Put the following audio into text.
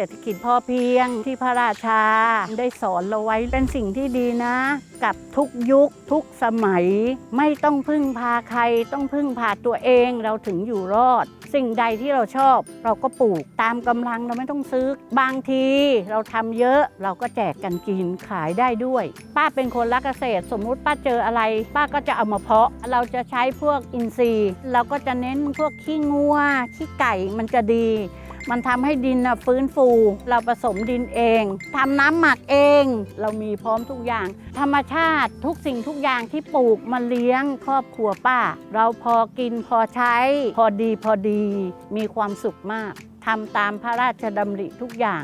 เศรษฐกิจพอเพียงที่พระราชา ได้สอนเราไว้เป็นสิ่งที่ดีนะ กับทุกยุคทุกสมัย ไม่ต้องพึ่งพาใครต้องพึ่งพาตัวเองเราถึงอยู่รอด สิ่งใดที่เราชอบ เราก็ปลูกตามกำลังเราไม่ต้องซื้อบางที เราทำเยอะเราก็แจกกันกินขายได้ด้วย ป้าเป็นคนรักเกษตร สมมุติป้าเจออะไร ป้าก็จะเอามาเพาะ เราจะใช้พวกอินทรีย์ เราก็จะเน้นพวกขี้งัวขี้ไก่มันจะดี มันทำให้ดินนะฟื้นฟู เราผสมดินเองทำน้ำหมักเอง เรามีพร้อมทุกอย่าง ธรรมชาติทุกสิ่งทุกอย่างที่ปลูกมาเลี้ยงครอบครัวป้า เราพอกินพอใช้ พอดีพอดีมีความสุขมากทำตามพระราชดำริทุกอย่าง